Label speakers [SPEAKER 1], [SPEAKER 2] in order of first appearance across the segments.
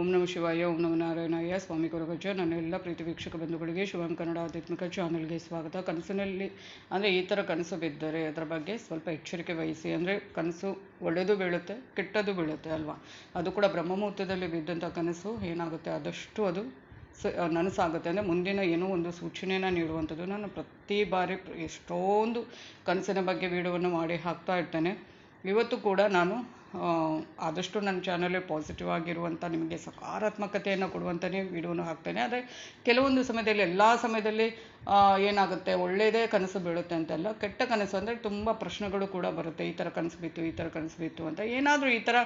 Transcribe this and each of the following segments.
[SPEAKER 1] ಓಂ ನಮ ಶಿವಾಯ, ಓಂ ನಮ ನಾರಾಯಣಾಯ, ಸ್ವಾಮಿ ಗುರುಗಜ ನನ್ನ ಎಲ್ಲ ಪ್ರೀತಿ ವೀಕ್ಷಕ ಬಂಧುಗಳಿಗೆ ಶಿವಂ ಕನ್ನಡ ಆಧ್ಯಾತ್ಮಿಕ ಚಾನಲ್ಗೆ ಸ್ವಾಗತ. ಕನಸಿನಲ್ಲಿ ಅಂದರೆ ಈ ಥರ ಕನಸು ಬಿದ್ದರೆ ಅದರ ಬಗ್ಗೆ ಸ್ವಲ್ಪ ಎಚ್ಚರಿಕೆ ವಹಿಸಿ. ಅಂದರೆ ಕನಸು ಒಳ್ಳೆಯದು ಬೀಳುತ್ತೆ ಕೆಟ್ಟದ್ದು ಬೀಳುತ್ತೆ ಅಲ್ವಾ? ಅದು ಕೂಡ ಬ್ರಹ್ಮಮುಹೂರ್ತದಲ್ಲಿ ಬಿದ್ದಂಥ ಕನಸು. ಏನಾಗುತ್ತೆ? ಆದಷ್ಟು ಅದು ಸ ನನಸಾಗುತ್ತೆ. ಅಂದರೆ ಮುಂದಿನ ಏನೋ ಒಂದು ಸೂಚನೆಯನ್ನು ನೀಡುವಂಥದ್ದು. ನಾನು ಪ್ರತಿ ಬಾರಿ ಎಷ್ಟೊಂದು ಕನಸಿನ ಬಗ್ಗೆ ವಿಡಿಯೋವನ್ನು ಮಾಡಿ ಹಾಕ್ತಾ ಇರ್ತೇನೆ. ಇವತ್ತು ಕೂಡ ನಾನು ಆದಷ್ಟು ನನ್ನ ಚಾನಲಲ್ಲಿ ಪಾಸಿಟಿವ್ ಆಗಿರುವಂಥ ನಿಮಗೆ ಸಕಾರಾತ್ಮಕತೆಯನ್ನು ಕೊಡುವಂಥನೇ ವಿಡಿಯೋನ ಹಾಕ್ತೇನೆ. ಆದರೆ ಕೆಲವೊಂದು ಸಮಯದಲ್ಲಿ, ಎಲ್ಲ ಸಮಯದಲ್ಲಿ ಏನಾಗುತ್ತೆ? ಒಳ್ಳೆಯದೇ ಕನಸು ಬೀಳುತ್ತೆ ಅಂತಲ್ಲ, ಕೆಟ್ಟ ಕನಸು ಅಂದರೆ ತುಂಬ ಪ್ರಶ್ನೆಗಳು ಕೂಡ ಬರುತ್ತೆ. ಈ ಥರ ಕನಸು ಬಿತ್ತು ಈ ಥರ ಕನಸು ಬಿತ್ತು ಅಂತ. ಏನಾದರೂ ಈ ಥರ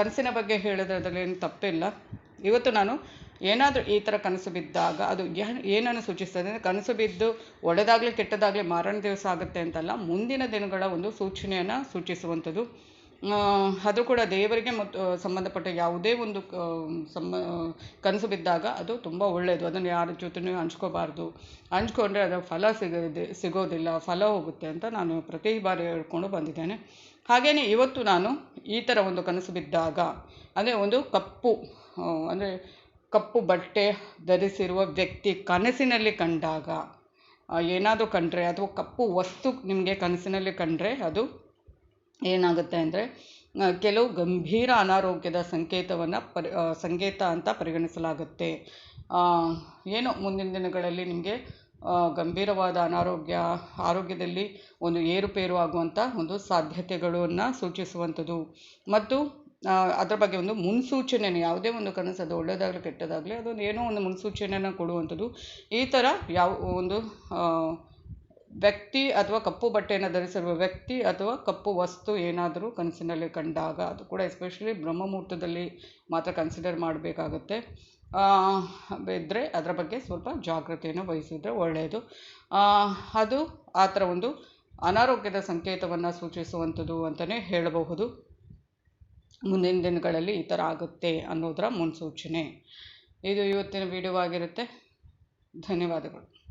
[SPEAKER 1] ಕನಸಿನ ಬಗ್ಗೆ ಹೇಳೋದ್ರಲ್ಲಿ ಏನು ತಪ್ಪಿಲ್ಲ. ಇವತ್ತು ನಾನು ಏನಾದರೂ ಈ ಥರ ಕನಸು ಬಿದ್ದಾಗ, ಅದು ಏನನ್ನು ಸೂಚಿಸ್ತದೆ ಅಂದರೆ, ಕನಸು ಬಿದ್ದು ಒಳ್ಳೆದಾಗಲಿ ಕೆಟ್ಟದಾಗಲಿ ಮಾರನೇ ದಿವಸ ಆಗುತ್ತೆ ಅಂತಲ್ಲ, ಮುಂದಿನ ದಿನಗಳ ಒಂದು ಸೂಚನೆಯನ್ನು ಸೂಚಿಸುವಂಥದ್ದು ಅದು ಕೂಡ ದೇವರಿಗೆ ಮತ್ತು ಸಂಬಂಧಪಟ್ಟ ಯಾವುದೇ ಒಂದು ಸಮ ಕನಸು ಬಿದ್ದಾಗ ಅದು ತುಂಬ ಒಳ್ಳೆಯದು ಅದನ್ನು ಯಾರ ಜೊತೆನೂ ಹಂಚ್ಕೋಬಾರ್ದು. ಹಂಚ್ಕೊಂಡ್ರೆ ಅದರ ಫಲ ಸಿಗೋದೆ, ಸಿಗೋದಿಲ್ಲ, ಫಲ ಹೋಗುತ್ತೆ ಅಂತ ನಾನು ಪ್ರತಿ ಬಾರಿ ಹೇಳ್ಕೊಂಡು ಬಂದಿದ್ದೇನೆ. ಹಾಗೆಯೇ ಇವತ್ತು ನಾನು ಈ ಥರ ಒಂದು ಕನಸು ಬಿದ್ದಾಗ, ಅಂದರೆ ಒಂದು ಕಪ್ಪು ಅಂದರೆ ಕಪ್ಪು ಬಟ್ಟೆ ಧರಿಸಿರುವ ವ್ಯಕ್ತಿ ಕನಸಿನಲ್ಲಿ ಕಂಡಾಗ ಏನಾದರೂ ಕಂಡ್ರೆ, ಅಥವಾ ಕಪ್ಪು ವಸ್ತು ನಿಮಗೆ ಕನಸಿನಲ್ಲಿ ಕಂಡರೆ ಅದು ಏನಾಗುತ್ತೆ ಅಂದರೆ ಕೆಲವು ಗಂಭೀರ ಅನಾರೋಗ್ಯದ ಸಂಕೇತವನ್ನು ಪರಿ ಸಂಕೇತ ಅಂತ ಪರಿಗಣಿಸಲಾಗುತ್ತೆ. ಏನು ಮುಂದಿನ ದಿನಗಳಲ್ಲಿ ನಿಮಗೆ ಗಂಭೀರವಾದ ಅನಾರೋಗ್ಯ, ಆರೋಗ್ಯದಲ್ಲಿ ಒಂದು ಏರುಪೇರು ಆಗುವಂಥ ಒಂದು ಸಾಧ್ಯತೆಗಳನ್ನು ಸೂಚಿಸುವಂಥದ್ದು. ಮತ್ತು ಅದರ ಬಗ್ಗೆ ಒಂದು ಮುನ್ಸೂಚನೆ ಯಾವುದೇ ಒಂದು ಕನಸು ಅದು ಒಳ್ಳೆಯದಾಗಲಿ ಕೆಟ್ಟದಾಗಲಿ, ಅದೊಂದು ಏನೋ ಒಂದು ಮುನ್ಸೂಚನೆಯನ್ನು ಕೊಡುವಂಥದ್ದು. ಈ ಥರ ಯಾವ ಒಂದು ವ್ಯಕ್ತಿ ಅಥವಾ ಕಪ್ಪು ಬಟ್ಟೆಯನ್ನು ಧರಿಸಿರುವ ವ್ಯಕ್ತಿ ಅಥವಾ ಕಪ್ಪು ವಸ್ತು ಏನಾದರೂ ಕನಸಿನಲ್ಲಿ ಕಂಡಾಗ ಅದು ಕೂಡ ಎಸ್ಪೆಷಲಿ ಬ್ರಹ್ಮಮುಹೂರ್ತದಲ್ಲಿ ಮಾತ್ರ ಕನ್ಸಿಡರ್ ಮಾಡಬೇಕಾಗುತ್ತೆ. ಇದ್ದರೆ ಅದರ ಬಗ್ಗೆ ಸ್ವಲ್ಪ ಜಾಗ್ರತೆಯನ್ನು ವಹಿಸಿದರೆ ಒಳ್ಳೆಯದು. ಅದು ಆ ಥರ ಒಂದು ಅನಾರೋಗ್ಯದ ಸಂಕೇತವನ್ನು ಸೂಚಿಸುವಂಥದ್ದು ಅಂತಲೇ ಹೇಳಬಹುದು. ಮುಂದಿನ ದಿನಗಳಲ್ಲಿ ಈ ಥರ ಆಗುತ್ತೆ ಅನ್ನೋದರ ಮುನ್ಸೂಚನೆ. ಇದು ಇವತ್ತಿನ ವಿಡಿಯೋ ಆಗಿರುತ್ತೆ. ಧನ್ಯವಾದಗಳು.